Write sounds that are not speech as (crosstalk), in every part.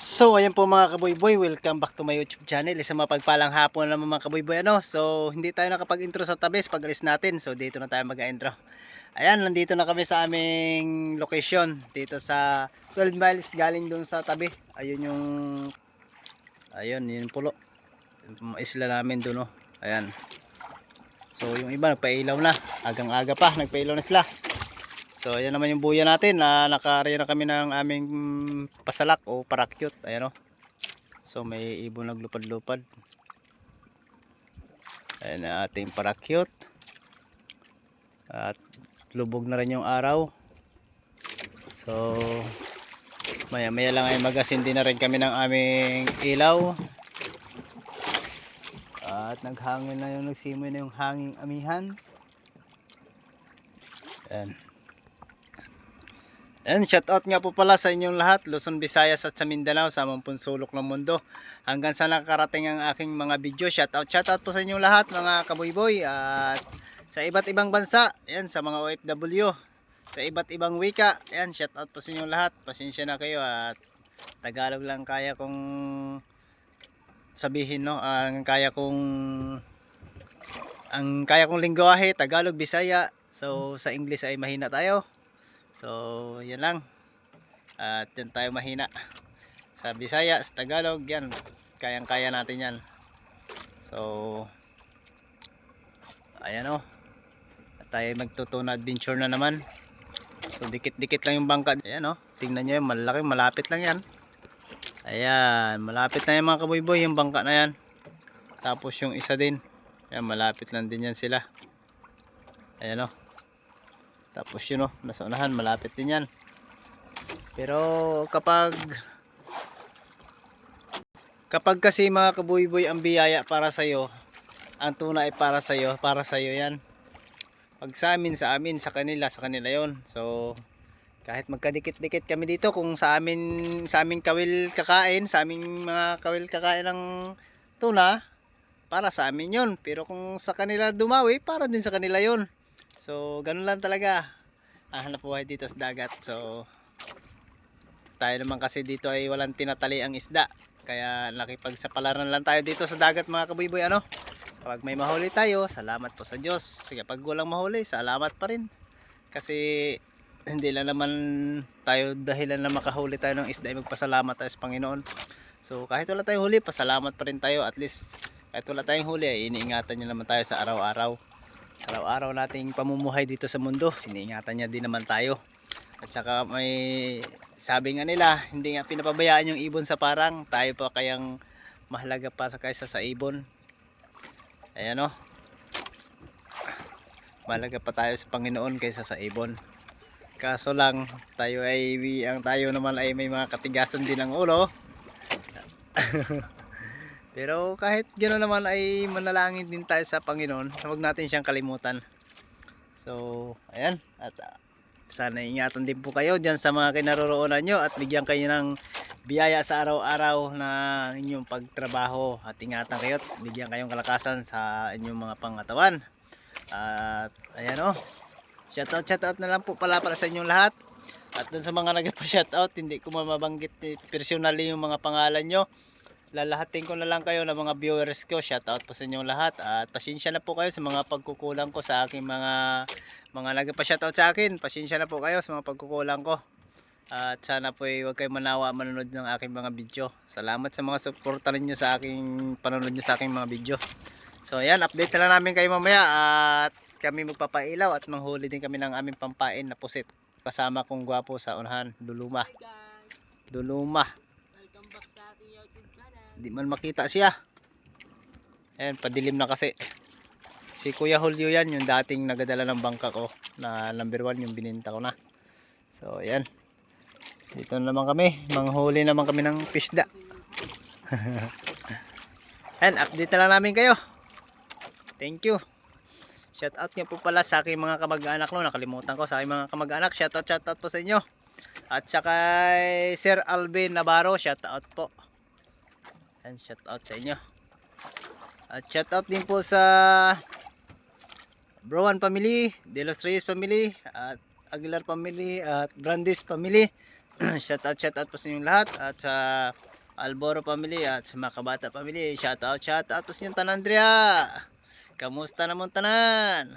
So, ayan po mga kaboyboy, welcome back to my YouTube channel. Isang mapagpalang hapon naman mga kaboyboy. Ano? So, hindi tayo nakapag-intro sa tabis pag alis natin. So, dito na tayo mag-intro. Ayan, nandito na kami sa aming location. Dito sa 12 miles galing doon sa tabi. Ayun yung, ayun, yun pulo. Isla namin doon, oh. Ayan. So, yung iba nagpailaw na. Agang-aga pa, nagpailaw na sila. So ayan naman yung buya natin na nakarya na kami ng aming mm, pasalak o parakyot. Ayan o. So may ibon naglupad-lupad. Ayan na ating parakyot. At lubog na rin yung araw. So maya maya lang ay magasindi na rin kami ng aming ilaw. At naghangin na yung nagsimoy na yung hanging amihan. Ayan. And shout out nga po pala sa inyong lahat, Luzon, Visayas at sa Mindanao, sa mampun sulok ng mundo. Hanggang sa nakarating ang aking mga video, shout out, shout out po sa inyong lahat mga kaboyboy at sa iba't ibang bansa, yan sa mga OFW, sa iba't ibang wika, yan shout out po sa inyong lahat. Pasensya na kayo at Tagalog lang kaya kong sabihin no, ang kaya kong ang kaya kong lingwahe, Tagalog, Bisaya. So sa English ay mahina tayo. So, yan lang. At yan tayo mahina. Sa Bisaya, sa Tagalog, yan. Kayang-kaya natin yan. So, ayan o. At tayo magtutuna adventure na naman. So, dikit-dikit lang yung bangka. Ayan o. Tingnan nyo malaki, malapit lang yan. Ayan, malapit na yan mga kaboyboy, yung bangka na yan. Tapos yung isa din. Ayan, malapit lang din yan sila. Ayan o. Tapos yun oh, nasa unahan, malapit din yan. Pero kapag kapag kasi mga kabuyboy ang biyaya para sa iyo, ang tuna ay para sa iyo, para sa iyo yan. Pag sa amin, sa amin, sa kanila, sa kanila yon. So kahit magkadikit-dikit kami dito kung sa amin sa aming kawil kakain, sa aming mga kawil kakain ng tuna, para sa amin yon. Pero kung sa kanila dumawi, para din sa kanila yon. So, ganun lang talaga. Ang hanap buhay dito sa dagat. So, tayo naman kasi dito ay walang tinatali ang isda. Kaya nakipagsapalaran lang tayo dito sa dagat mga kabuyboy. Ano? Kapag may mahuli tayo, salamat po sa Diyos. Sige, pag walang mahuli, salamat pa rin. Kasi hindi lang naman tayo dahilan na makahuli tayo ng isda ay magpasalamat tayo sa Panginoon. So kahit wala tayong huli, pasalamat pa rin tayo. At least kahit wala tayong huli, ay iniingatan nyo naman tayo sa araw-araw araw-araw nating pamumuhay dito sa mundo. Iniingatan niya din naman tayo. At saka may sabi nga nila hindi nga pinapabayaan yung ibon sa parang. Tayo pa kayang mahalaga pa sa kaysa sa ibon. Ayan o mahalaga pa tayo sa Panginoon kaysa sa ibon. Kaso lang tayo ay ang tayo naman ay may mga katigasan din ng ulo (laughs) pero kahit gano'n naman ay manalangin din tayo sa Panginoon. Huwag natin siyang kalimutan. So, ayan. At uh, sana ingatan din po kayo dyan sa mga kinaroroonan nyo at bigyan kayo ng biyaya sa araw-araw na inyong pagtrabaho at ingatan kayo at bigyan kayong kalakasan sa inyong mga pangatawan. At ayan o. Oh, shoutout, shoutout na lang po pala para sa inyong lahat. At dun sa mga nagpa-shoutout, hindi ko mababanggit personally yung mga pangalan nyo lalahatin ko na lang kayo ng mga viewers ko. Shout out po sa inyong lahat. At pasensya na po kayo sa mga pagkukulang ko sa aking mga mga nagpa shout out sa akin. Pasensya na po kayo sa mga pagkukulang ko. At sana po ay huwag kayo manawa manonood ng aking mga video. Salamat sa mga suporta ninyo sa aking panonood nyo sa aking mga video. So ayan update na lang namin kayo mamaya. At kami magpapailaw at manghuli din kami ng aming pampain na pusit. Kasama kong gwapo sa unahan Duluma. Duluma di man makita siya. Ayan padilim na kasi. Si Kuya Julio yan yung dating nagadala ng bangka ko na number 1 yung bininta ko na. So ayan. Dito naman kami. Manghuli naman kami ng pisda. (laughs) Ayan update na lang namin kayo. Thank you. Shout out nga po pala sa aking mga kamag-anak no? Nakalimutan ko sa aking mga kamag-anak. Shout out shout out po sa inyo. At saka Sir Alvin Navarro shout out po and shout out sa inyo at shout out din po sa Browan family, De Los Reyes family, at Aguilar family, at Brandis family. (clears throat) shout out, shout out po sa inyong lahat. At sa Alboro family at sa mga kabata family. Shout out, shout out to sa inyong tanan Andrea. Kamusta namon tanan?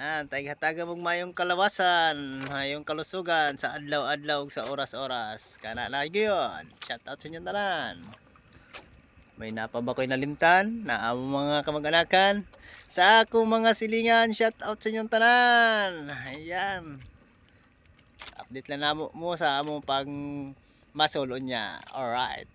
Ah, taga-taga mong mayong kalawasan, mayong kalusugan sa adlaw-adlaw sa oras-oras. Kana lagi yun. Shout out sa inyong tanan. May napa ba ko'y nalimtan na among mga kamag-anakan sa akong mga silingan. Shout out sa inyong tanan. Ayan. Update lang namo mo sa among pang masulo niya. Alright.